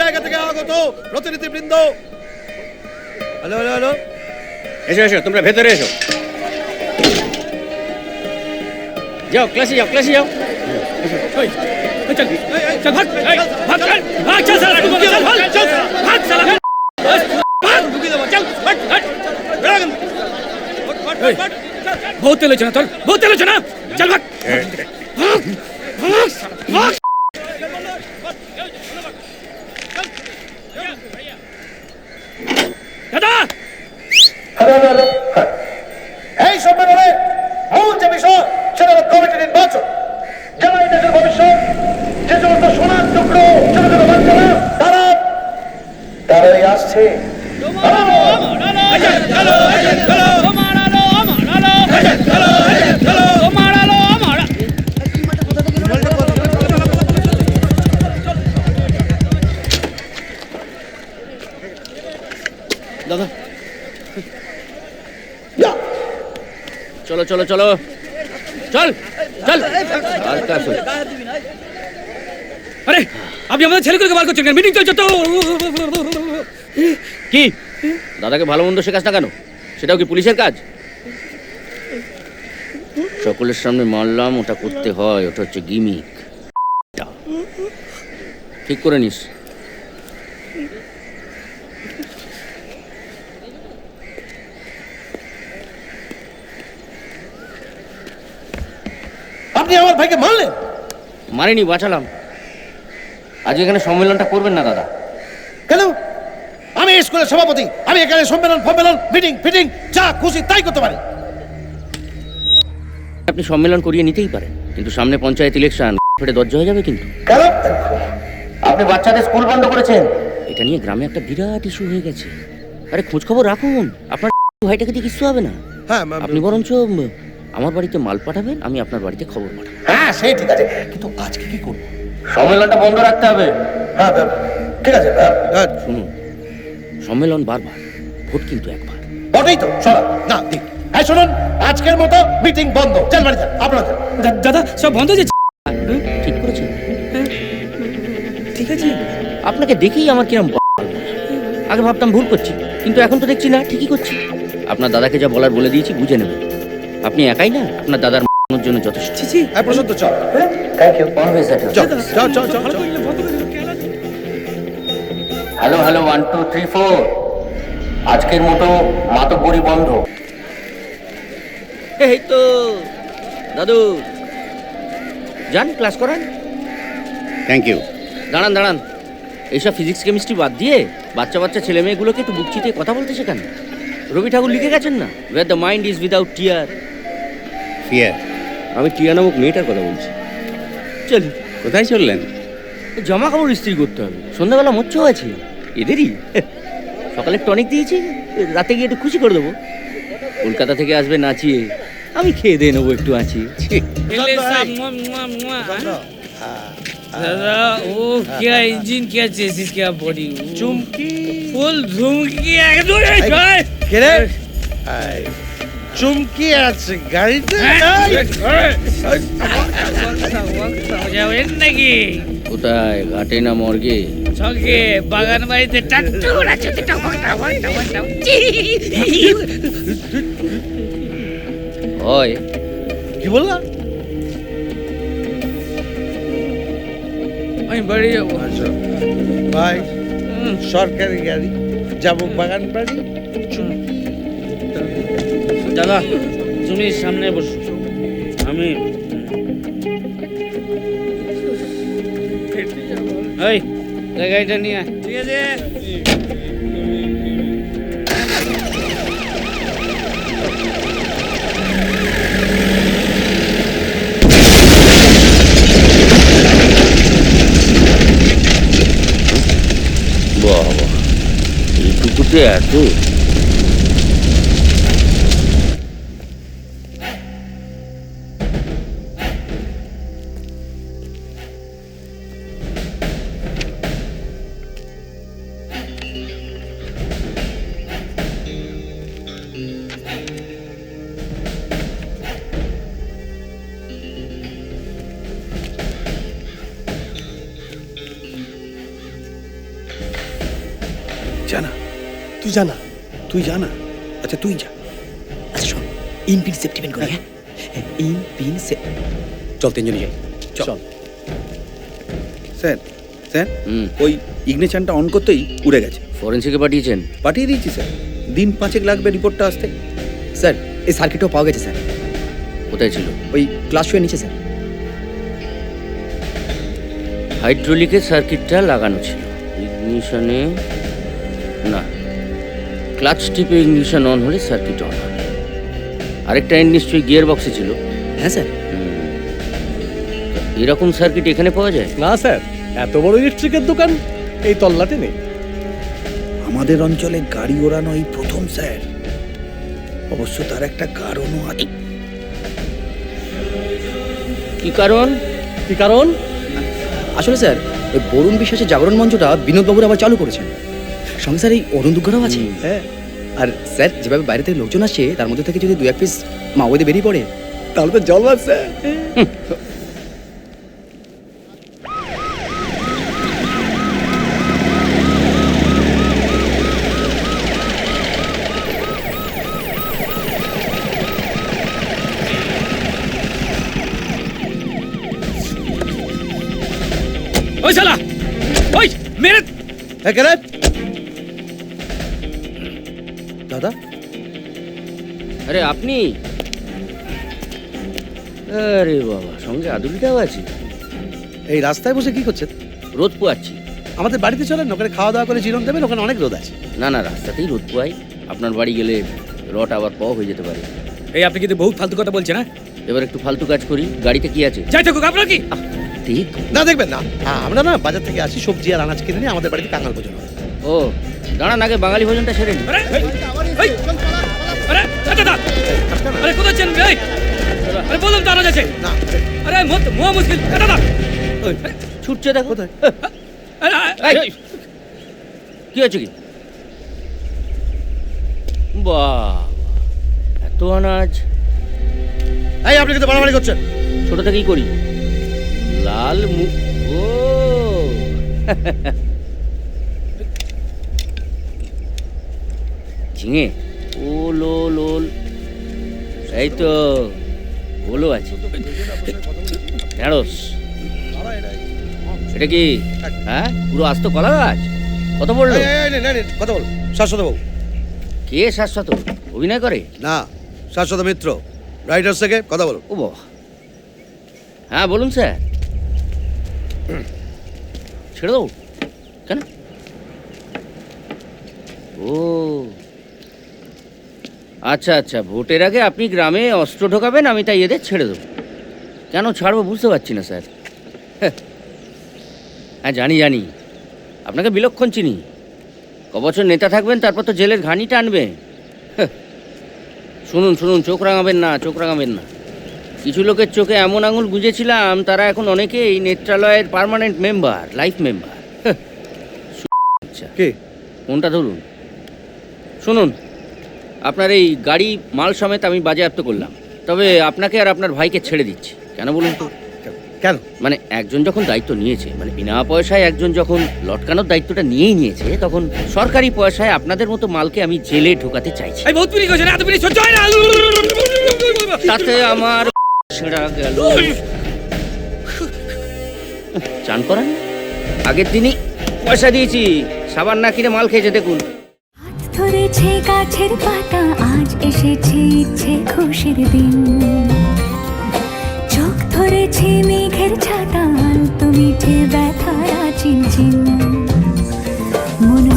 জায়গা থেকে আগত প্রতিনিধিবৃন্দ। Hello hello hello. এসো এসো তোমরা ভেতরে এসো। যাও ক্লাসে যাও ক্লাসে যাও। বহুত তেল হয়েছে না তোর? বহুত তেল হয়েছে না? চল ভাগ। ভাগ, ভাগ, দাদা। চলো চলো চলো। চল চল। আর আপনি আমাদের ছেলেগুলোকে বার করছেন মিটিং চলছে তো। কি? দাদাকে ভালো মন্দ শেখাস না কেন? সেটাও কি পুলিশের কাজ? সকলের সামনে মারলাম ওটা করতে হয়। ওটা হচ্ছে গিমিক। ঠিক করে নিস। আপনি আমার ভাইকে মারলেন? মারিনি বাঁচালাম। আজ এখানে সম্মেলনটা করবেন না দাদা। কেন? আমি স্কুলের সভাপতি। আমি এখানে সম্মেলন ফম্মেলন মিটিং ফিটিং যা খুশি তাই করতে পারি। আপনি সম্মেলন করিয়ে নিতেই পারেন কিন্তু সামনে পঞ্চায়েত ইলেকশন ফেটে দরজা হয়ে যাবে কিন্তু। কেন? আপনি বাচ্চাদের স্কুল বন্ধ করেছেন। এটা নিয়ে গ্রামে একটা বিরাট ইস্যু হয়ে গেছে। আরে খোঁজ খবর রাখুন। আপনার ভাইটাকে দিয়ে কিছু হবে না। হ্যাঁ আপনি বরঞ্চ আমার বাড়িতে মাল পাঠাবেন আমি আপনার বাড়িতে খবর পাঠাবো। হ্যাঁ সেই ঠিক আছে। কিন্তু আজকে কি করব? সম্মেলনটা বন্ধ রাখতে হবে। হ্যাঁ হ্যাঁ, ঠিক আছে হ্যাঁ, হ্যাঁ, শুনুন সম্মেলন বারবার ভোট কিন্তু একবার। বটেই তো শোনো না ঠিক হ্যাঁ শুনুন আজকের মতো মিটিং বন্ধ চল বাড়ি যান আপনারা দাদা সব বন্ধ হয়ে যাচ্ছে। ঠিক করেছেন। ঠিক আছে। আপনাকে দেখেই আমার কিরম আগে ভাবতাম ভুল করছি কিন্তু এখন তো দেখছি না ঠিকই করছি। আপনার দাদাকে যা বলার বলে দিয়েছি বুঝে নেবেন। আপনি একাই না? আপনার দাদার ম***র জন্য যথেষ্ট। ছি, ছি। হ্যাঁ প্রশান্ত চল। থ্যাংক ইউ চল চল চল চল? Hello hello one two three four আজকের মতো মাতব্বরি বন্ধ। এই তো দাদু। যান ক্লাস করেন। থ্যাংক ইউ দাঁড়ান দাঁড়ান। এইসব ফিজিক্স কেমিস্ট্রি বাদ দিয়ে বাচ্চা বাচ্চা ছেলে মেয়েগুলোকে একটু বুক চিতিয়ে কথা বলতে শেখান। রবি ঠাকুর লিখে গেছেন না? Where the mind is without tear fear আমি টিয়া নামক মেয়েটার কথা বলছি চলি কোথায় চললেন জামা কাপড় ইস্ত্রি করতে হবে সন্ধ্যাবেলা মোচ্ছ আছে এদেরই সকালে টনিক দিয়েছি রাতে গিয়ে একটু খুশি করে দেবো কলকাতা থেকে আসবে নাচিয়ে আমি খেয়ে দিয়ে নেবো একটু আঁচিয়ে ছি। पहले सा मुआ मुआ मुआ दादा ओ क्या इंजन क्या चेसिस क्या बॉडी চুমকি ফুল ধুমকি একদম এই জয় কে রে এই, চুমকি আছে গাড়িতে নাকি কোথায় ঘাটে না মর্গে ছকে বাগান বাড়িতে হয় কি বললা আমি বাড়ি যাব আচ্ছা ভাই সরকারি গাড়ি যাব বাগান বাড়ি দাদা তুমি সামনে বসো। আমি এই গাড়িটা নিয়ে। ঠিক আছে। বাবা এইটুকুতে এত? জানা। তুই জানা তুই জানা। আচ্ছা তুই যা। আচ্ছা শোন ইন পিন সেফটি পিন করি হ্যাঁ। ইন পিন সে চল তিনজনই যাই। চল। স্যার স্যার ওই ইগনিশনটা অন করতেই উড়ে গেছে। ফরেন্সিকে পাঠিয়েছেন? পাঠিয়ে দিয়েছি স্যার। দিন পাঁচেক লাগবে রিপোর্টটা আসতে। স্যার এই সার্কিটও পাওয়া গেছে স্যার। কোথায় ছিল? ওই ক্লাস শুয়ে নিচে স্যার। হাইড্রোলিকের সার্কিটটা লাগানো ছিল। ইগনিশনে না। ক্লাচ টিপে ইগনিশন অন হলে সার্কিট অন হবে আরেকটা এন্ড নিশ্চয়ই গিয়ার বক্সে ছিল। হ্যাঁ স্যার। এরকম সার্কিট এখানে পাওয়া যায়? না স্যার। এত বড় ইলেকট্রিকের দোকান এই তল্লাটে নেই। আমাদের অঞ্চলে গাড়ি ওড়ানো এই প্রথম স্যার। অবশ্য তার একটা কারণও আছে। কি কারণ? কি কারণ? আসলে স্যার ওই বরুণ বিশ্বাসের জাগরণ মঞ্চটা বিনোদবাবুর আবার চালু করেছেন। সঙ্গে স্যার এই অরুণ দুর্গারাও আছে। হ্যাঁ। আর স্যার যেভাবে বাইরে থেকে লোকজন আসছে তার মধ্যে থেকে যদি দু এক পিস মাওবাদী বেরিয়ে পড়ে তাহলে তো জল আছে ওই শালা! ওই মেরে দাদা? আরে আপনি? আরে বাবা সঙ্গে আদুলিটাও আছে। এই রাস্তায় বসে কি করছেন? রোদ পোয়াচ্ছি। আমাদের বাড়িতে চলেন ওখানে খাওয়া দাওয়া করে জিরন দেবেন ওখানে অনেক রোদ আছে। না না রাস্তাতেই রোদ পোয়াই। আপনার বাড়ি গেলে রট আবার প হয়ে যেতে পারে। এই আপনি কিন্তু বহুত ফালতু কথা বলছেন হ্যাঁ? এবার একটু ফালতু কাজ করি গাড়িতে কি আছে? যাই থাকুক আপনার কি? ঠিক না দেখবেন না। হ্যাঁ, আমরা না বাজার থেকে আসি সবজি আর আনাজ কিনে নিয়ে আমাদের বাড়িতে কাঙাল ভোজন ও দাঁড়ান আগে বাঙালি ভোজনটা সেরে নিই। আরে দাদা আরে কোথায় এই! আরে বললাম তো আছে আরে মত মুশকিল। দাদা! ছুটছে দেখো। কোথায়? কি হচ্ছে কি? বাহ এত আনাজ। এই আপনি কিন্তু বাড়াবাড়ি করছেন। ছোট থেকেই করি। লাল মুখ ও। ঝিঙে? ওল ওল ওল। এই তো ওলো আছে। ঢেঁড়স। এটা কি? হ্যাঁ? পুরো আস্ত কলা গাছ? কত নিন, কথা বল শাশ্বত বাবু কে শাশ্বত অভিনয় করে? না শাশ্বত মিত্র। রাইটার্স থেকে কথা বলো। ও হ্যাঁ বলুন স্যার। ছেড়ে দেবো? কেন? ও। আচ্ছা আচ্ছা ভোটের আগে আপনি গ্রামে অস্ত্র ঢোকাবেন আমি তাই এদের ছেড়ে দেবো। কেন ছাড়বো বুঝতে পারছি না স্যার। হ্যাঁ। হ্যাঁ জানি জানি। আপনাকে বিলক্ষণ চিনি। কবছর নেতা থাকবেন তারপর তো জেলের ঘানি টানবে। হ্যাঁ। শুনুন শুনুন চোখ রাঙাবেন না চোখ রাঙাবেন না। কিছু লোকের চোখে এমন আঙুল গুঁজেছিলাম তারা এখন অনেকেই নেত্রালয়ের পার্মানেন্ট মেম্বার লাইফ মেম্বার। আচ্ছা। কে? কোনটা ধরুন। শুনুন। আপনার এই গাড়ি মাল সমেত আমি বাজেয়াপ্ত করলাম। তবে আপনাকে আর আপনার ভাইকে ছেড়ে দিচ্ছি। কেন বলুন? তো কেন? মানে একজন যখন দায়িত্ব নিয়েছে মানে বিনা পয়সায় একজন যখন লটকানোর দায়িত্বটা নিয়েই নিয়েছে তখন সরকারি পয়সায় আপনাদের মতো মালকে আমি জেলে ঢোকাতে চাইছি। তাতে আমার ছেঁড়া গেল। চান করান? আগের দিনই পয়সা দিয়েছি। সাবান না কিনে মাল খেয়েছে দেখুন। ধরেছে গাছের পাতা, আজ এসেছে ইচ্ছে খুশির দিন। চোখ ধরেছে মেঘের ছাতা তুমি মিঠে ব্যথারা চিনচিন মনে